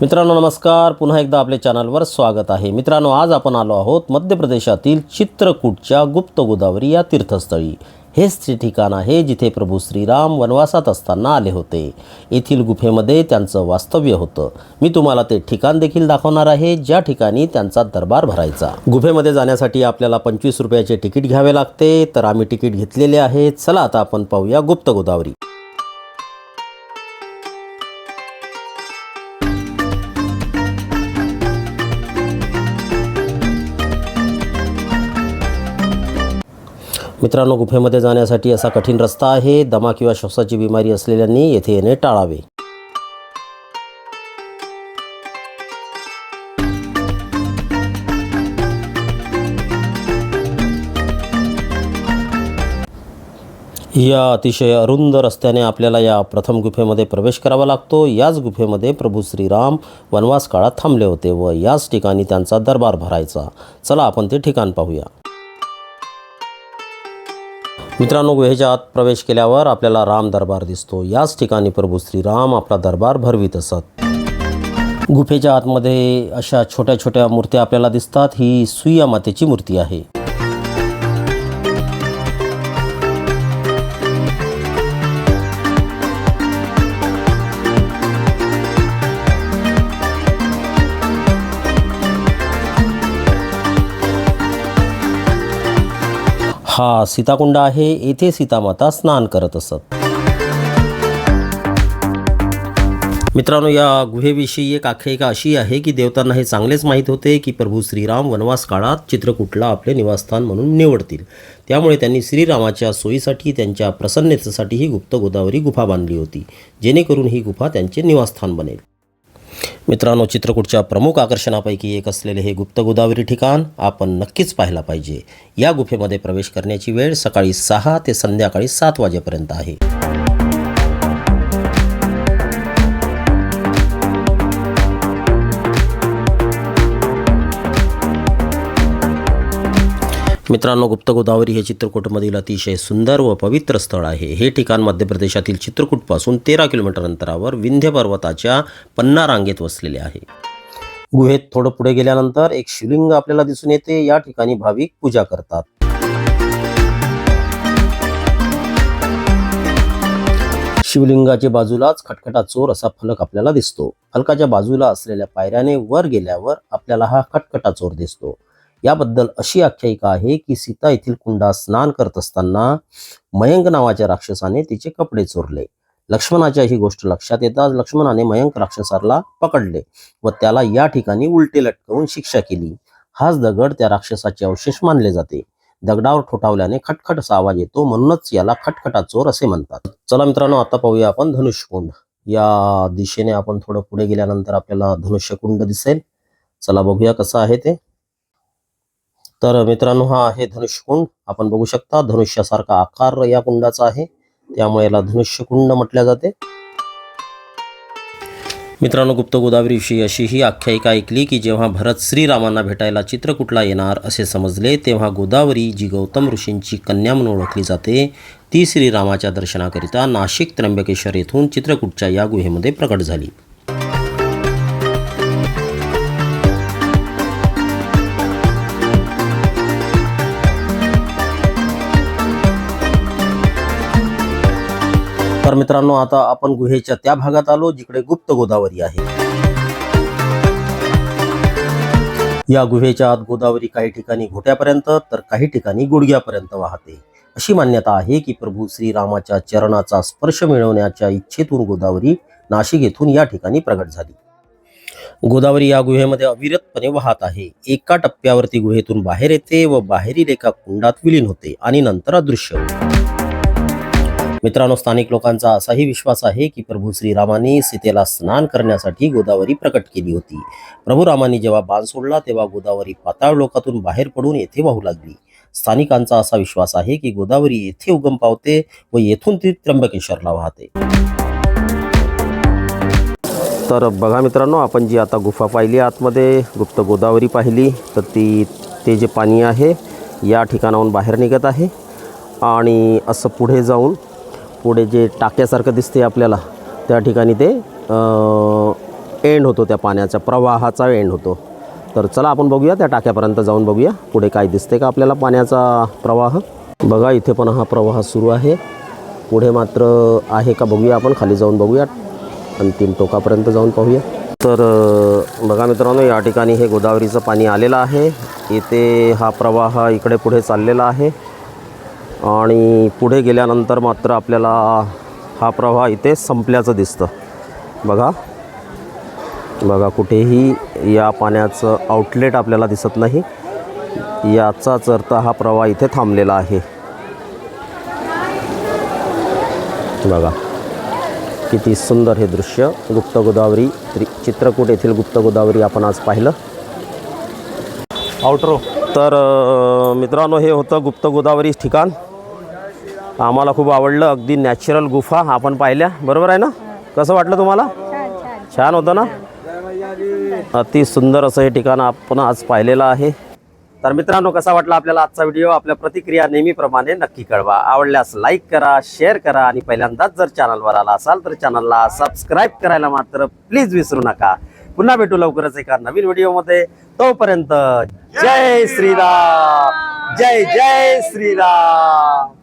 मित्रांनो नमस्कार. पुन्हा एकदा आपल्या चॅनलवर स्वागत आहे. मित्रांनो आज आपण आलो आहोत मध्य प्रदेशातील चित्रकूटच्या गुप्त गोदावरी या तीर्थस्थळी. हेच ते ठिकाण आहे जिथे प्रभू श्रीराम वनवासात असताना आले होते. येथील गुफेमध्ये त्यांचं वास्तव्य होतं. मी तुम्हाला ते ठिकाण देखील दाखवणार आहे ज्या ठिकाणी त्यांचा दरबार भरायचा. गुफेमध्ये जाण्यासाठी आपल्याला पंचवीस रुपयाचे तिकीट घ्यावे लागते. तर आम्ही तिकीट घेतलेले आहे चला आता आपण पाहूया गुप्त गोदावरी. मित्रांनो गुफेमध्ये जाण्यासाठी असा कठीण रस्ता आहे. दमा किंवा श्वासाची बिमारी असलेल्यांनी येथे येणे टाळावे. या अतिशय अरुंद रस्त्याने आपल्याला या प्रथम गुफेमध्ये प्रवेश करावा लागतो. याच गुफेमध्ये प्रभू श्रीराम वनवास काळात थांबले होते व याच ठिकाणी त्यांचा दरबार भरायचा. चला आपण ते ठिकाण पाहूया. मित्रांनो गुहेच्या आत प्रवेश केल्यावर आपल्याला राम दरबार दिसतो. याच ठिकाणी प्रभू श्रीराम आपला दरबार भरवीत असत. गुफेच्या आतमध्ये अशा छोट्या छोट्या मूर्त्या आपल्याला दिसतात. ही सुया मातेची मूर्ती आहे. हा सीताकुंड आहे. येथे सीतामाता स्नान करत असत. मित्रांनो या गुहेविषयी एक आख्यायिका अशी आहे की देवतांना हे चांगलेच माहीत होते की प्रभू श्रीराम वनवास काळात चित्रकूटला आपले निवासस्थान म्हणून निवडतील. त्यामुळे त्यांनी श्रीरामाच्या सोयीसाठी त्यांच्या प्रसन्नतेसाठी ही गुप्त गोदावरी गुफा बांधली होती. जेणेकरून ही गुफा त्यांचे निवासस्थान बनेल. मित्रांनो चित्रकूटच्या प्रमुख आकर्षणापैकी एक असलेले हे गुप्त गोदावरी ठिकाण आपण नक्कीच पाहायला पाहिजे. या गुफेमध्ये प्रवेश करण्याची वेळ सकाळी सहा ते संध्याकाळी सात वाजेपर्यंत आहे. मित्रांनो गुप्त गोदावरी हे चित्रकूटमधील अतिशय सुंदर व पवित्र स्थळ आहे. हे ठिकाण मध्य प्रदेशातील चित्रकूटपासून तेरा किलोमीटर अंतरावर विंध्य पर्वताच्या पन्ना रांगेत वसलेले आहे. गुहेत थोडं पुढे गेल्यानंतर एक शिवलिंग आपल्याला दिसून येते. या ठिकाणी भाविक पूजा करतात. शिवलिंगाच्या बाजूलाच खटखटा चोर असा फलक आपल्याला दिसतो. फलकाच्या बाजूला असलेल्या पायऱ्याने वर गेल्यावर आपल्याला हा खटखटा चोर दिसतो. याबद्दल अशी आख्यायिका आहे की सीता येथील कुंडात स्नान करत असताना मयंक नावाच्या राक्षसाने तिचे कपडे चोरले. लक्ष्मणाच्या ही गोष्ट लक्षात येताच लक्ष्मणाने मयंक राक्षसाला पकडले व त्याला या ठिकाणी उलटे लटकवून शिक्षा केली. हाच दगड त्या राक्षसाचे अवशेष मानले जाते. दगडावर ठोठावल्याने खटखट असा आवाज येतो म्हणूनच याला खटखटा चोर असे म्हणतात. चला मित्रांनो आता पाहूया आपण धनुष्यकुंड या दिशेने आपण थोडं पुढे गेल्यानंतर आपल्याला धनुष्यकुंड दिसेल. चला बघूया कसं आहे ते. तर मित्रांनो हा आहे धनुष्यकुंड आपण बघू शकता धनुष्यासारखा आकार या कुंडाचा आहे. त्यामुळे याला धनुष्यकुंड म्हटल्या जाते. मित्रांनो गुप्त गोदावरीविषयी अशी ही आख्यायिका ऐकली की जेव्हा भरत श्रीरामांना भेटायला चित्रकूटला येणार असे समजले तेव्हा गोदावरी जी गौतम ऋषींची कन्या म्हणून ओळखली जाते ती श्रीरामाच्या दर्शनाकरिता नाशिक त्र्यंबकेश्वर येथून चित्रकूटच्या या गुहेमध्ये प्रकट झाली. तर मित्रांनो आता आपण गुहेच्या त्या भागात आलो जिकडे गुप्त गोदावरी आहे. या गुहेच्या आत गोदावरी काही ठिकाणी घोट्यापर्यंत तर काही ठिकाणी गुडघ्यापर्यंत वाहते. अशी मान्यता आहे की प्रभू श्रीरामाच्या चरणाचा स्पर्श मिळवण्याच्या इच्छेतून गोदावरी नाशिक येथून या ठिकाणी प्रगट झाली. गोदावरी या गुहेमध्ये अविरतपणे वाहत आहे. एका टप्प्यावरती गुहेतून बाहेर येते व बाहेरील एका कुंडात विलीन होते आणि नंतर अदृश्य होते. मित्रांनो स्थानिक लोकांचा असाही विश्वास आहे की प्रभू श्रीरामाने सीतेला स्नान करण्यासाठी गोदावरी प्रकट केली होती. प्रभू रामांनी जेव्हा बाण सोडला तेव्हा गोदावरी पाताळ लोकातून बाहेर पडून येथे वाहू लागली. स्थानिकांचा असा विश्वास आहे की गोदावरी येथे उगम पावते व येथून ती त्र्यंबकेश्वरला वाहते. तर बघा मित्रांनो आपण जी आता गुफा पाहिली आतमध्ये गुप्त गोदावरी पाहिली तर ती ते जे पाणी आहे या ठिकाणाहून बाहेर निघत आहे. आणि असं पुढे जाऊन पुढे जे टाक्यासारखं दिसते आपल्याला त्या ठिकाणी ते एंड होतो त्या पाण्याच्या प्रवाहाचा एंड होतो. तर चला आपण बघूया त्या टाक्यापर्यंत जाऊन बघूया पुढे काय दिसते का आपल्याला पाण्याचा प्रवाह. बघा इथे पण हा प्रवाह सुरू आहे. पुढे मात्र आहे का बघूया आपण खाली जाऊन बघूया. अंतिम टोकापर्यंत जाऊन पाहूया. तर बघा मित्रांनो या ठिकाणी हे गोदावरीचं पाणी आलेलं आहे. इथे हा प्रवाह इकडे पुढे चाललेला आहे. आणि पुढे गेल्यानंतर मात्र आपल्याला हा प्रवाह इथे संपल्याचं दिसतं. बघा. बघा कुठेही या पाण्याचं आउटलेट आपल्याला दिसत नाही. याचाच अर्थ हा प्रवाह इथे थांबलेला आहे. बघा. किती सुंदर हे दृश्य. गुप्त गोदावरी चित्रकूट येथील गुप्त गोदावरी आपण आज पाहिलं. आउटरो तर मित्रांनो हे होतं गुप्त गोदावरी ठिकाण. आम्हाला खूप आवडलं. अगदी नॅचरल गुफा आपण पाहिल्या. बरोबर आहे ना? कसं वाटलं तुम्हाला? छान होतं ना? अति सुंदर असं हे ठिकाण आपण आज पाहिलेलं आहे. तर मित्रांनो कसा वाटला आपल्याला आजचा व्हिडिओ? आपल्या प्रतिक्रिया नेहमीप्रमाणे नक्की कळवा. आवडल्यास लाईक करा शेअर करा आणि पहिल्यांदाच जर चॅनलवर आला असाल तर चॅनलला सबस्क्राईब करायला मात्र प्लीज विसरू नका. पुन्हा भेटू लवकरच एका नवीन व्हिडिओमध्ये तोपर्यंत जय श्रीराम. जय जय श्रीराम.